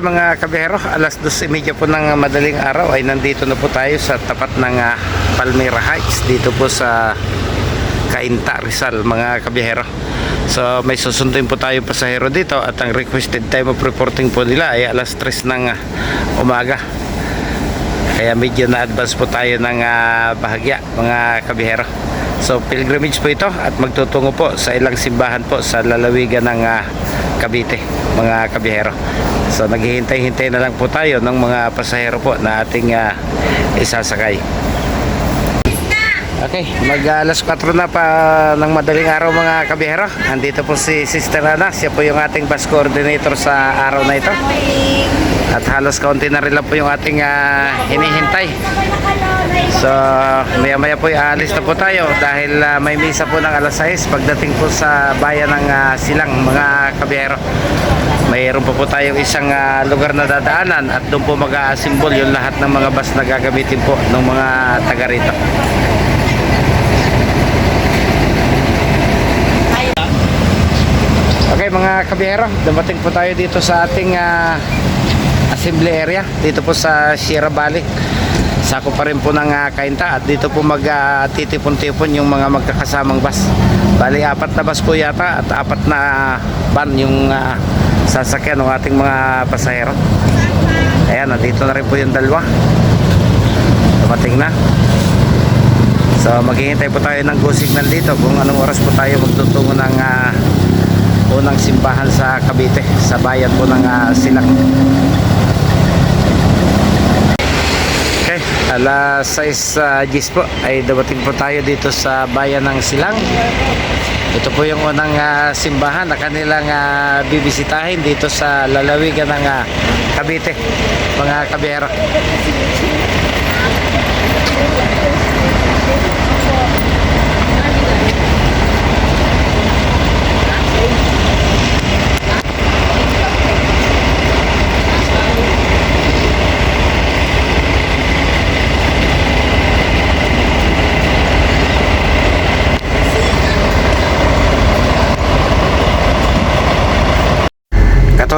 Okay mga kabihero, alas 2.30 po ng madaling araw ay nandito na po tayo sa tapat ng ah, Palmera Heights dito po sa Cainta, Rizal mga kabihero. So may susunduin po tayo pasahero dito at ang requested time of reporting po nila ay alas 3 ng ah, umaga. Kaya medyo na-advance po tayo ng ah, bahagya mga kabihero. So pilgrimage po ito at magtutungo po sa ilang simbahan po sa lalawigan ng ah, Cavite mga kabihero. So naghihintay-hintay na lang po tayo ng mga pasahero po na ating ah, isasakay. Okay, mag ah, alas 4 na pa ng madaling araw mga kabihero. Andito po si Sister Ana, siya po yung ating bus coordinator sa araw na ito. At halos kaunti na rin lang po yung ating ah, hinihintay. So, maya maya po aalis na po tayo dahil ah, may misa po ng alas 6 pagdating po sa bayan ng ah, Silang mga kabiyero. Mayroon po po tayong isang ah, lugar na dadaanan at doon po mag-aasimbol yung lahat ng mga bus na gagamitin po ng mga taga rito. Okay mga kabiyero, dumating po tayo dito sa ating ah, assembly area dito po sa Sierra Valley. Sako pa rin po ng uh, Kainta at dito po magtitipon-tipon yung mga magkakasamang bus. Bali apat na bus po yata at apat na van yung ah, sasakyan ng ating mga pasahero. Ayan, nandito na rin po yung dalawa. Dumating na. So maghihintay po tayo ng go signal dito kung anong oras po tayo magtutungo ng ah, unang simbahan sa Cavite sa bayan po ng uh, Silang. Okay, alas 6 uh, gis po ay dabating po tayo dito sa bayan ng Silang. Ito po yung unang ah, simbahan na kanilang ah, bibisitahin dito sa lalawigan ng ah, Cavite, mga kabiyero.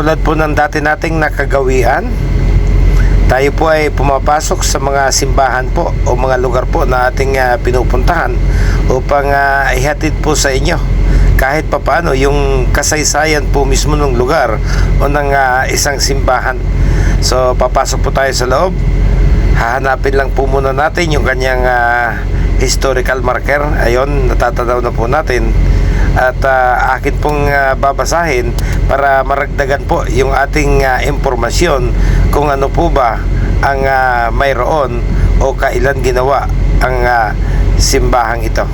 Katulad po ng dati nating nakagawian, tayo po ay pumapasok sa mga simbahan po o mga lugar po na ating ah, pinupuntahan upang ah, ihatid po sa inyo kahit papaano yung kasaysayan po mismo ng lugar o ng ah, isang simbahan. So papasok po tayo sa loob. Hahanapin lang po muna natin yung kanyang ah, historical marker. Ayun, natatanaw na po natin at ah, akin pong ah, babasahin para maragdagan po yung ating ah, impormasyon kung ano po ba ang ah, mayroon o kailan ginawa ang ah, simbahang ito.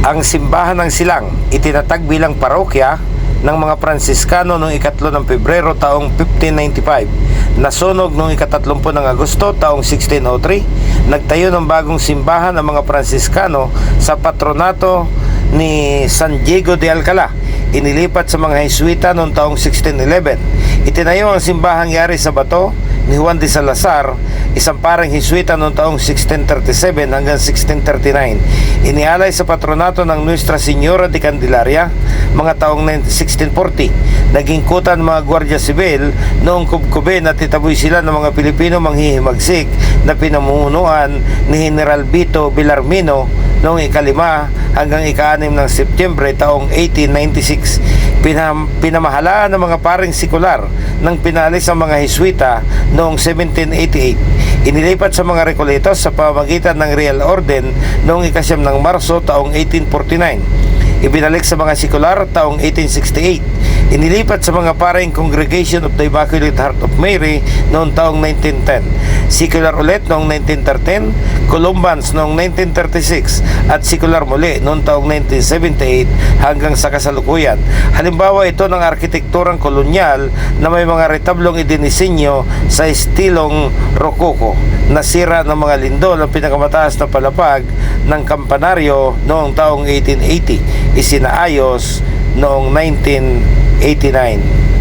Ang simbahan ng Silang itinatag bilang parokya ng mga Pransiskano noong ikatlo ng Pebrero taong 1595. Nasunog noong ikatatlumpo ng Agosto taong 1603. Nagtayo ng bagong simbahan ng mga Pransiskano sa patronato ni San Diego de Alcala. Inilipat sa mga Jesuita noong taong 1611. Itinayo ang simbahang yari sa bato ni Juan de Salazar, isang parang Jesuita noong taong 1637 hanggang 1639. Inialay sa patronato ng Nuestra Señora de Candelaria mga taong 1640. Naging kutan mga Guardia Civil noong kubkubin at itaboy sila ng mga Pilipino manghihimagsik na pinamunuan ni General Vito Villarmino noong ikalima hanggang ika-anim ng Setyembre taong 1896. Pinam, pinamahalaan ng mga paring sikular ng pinalis ang mga Hiswita noong 1788. Inilipat sa mga Recoletos sa pamamagitan ng Real Orden noong ikasyam ng Marso taong 1849 ibinalik sa mga sekular taong 1868. Inilipat sa mga paring Congregation of the Immaculate Heart of Mary noong taong 1910. Secular ulit noong 1913, Columbans noong 1936 at secular muli noong taong 1978 hanggang sa kasalukuyan. Halimbawa ito ng arkitekturang kolonyal na may mga retablong idinisenyo sa estilong Rococo. Nasira ng mga lindol ang pinakamataas na palapag ng kampanaryo noong taong 1880 isinaayos noong 1989.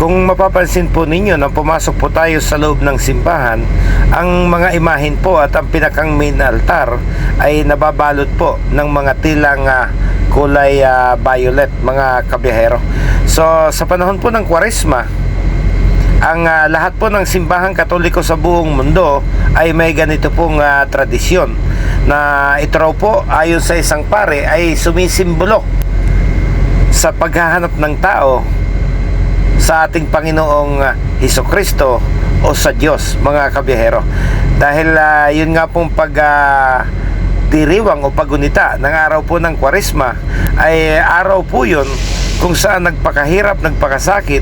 Kung mapapansin po ninyo nang pumasok po tayo sa loob ng simbahan, ang mga imahin po at ang pinakang main altar ay nababalot po ng mga tilang ah, kulay ah, violet, mga kabiyahero. So sa panahon po ng Kwaresma, ang ah, lahat po ng simbahang katoliko sa buong mundo ay may ganito pong ah, tradisyon na ito raw po ayon sa isang pare ay sumisimbolo sa paghahanap ng tao sa ating Panginoong ah, Heso Kristo o sa Diyos mga kabiyahero. Dahil ah, yun nga pong pag ah, diriwang o pagunita ng araw po ng Kwaresma ay araw po yun kung saan nagpakahirap, nagpakasakit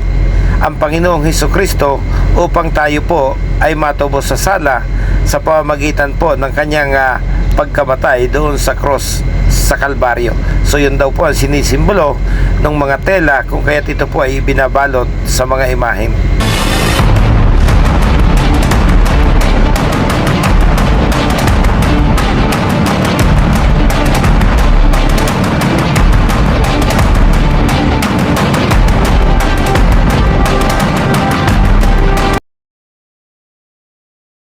ang Panginoong Heso Kristo upang tayo po ay matubos sa sala sa pamamagitan po ng kanyang ah, pagkamatay doon sa cross sa Kalbaryo. So yun daw po ang sinisimbolo ng mga tela kung kaya't ito po ay binabalot sa mga imahen.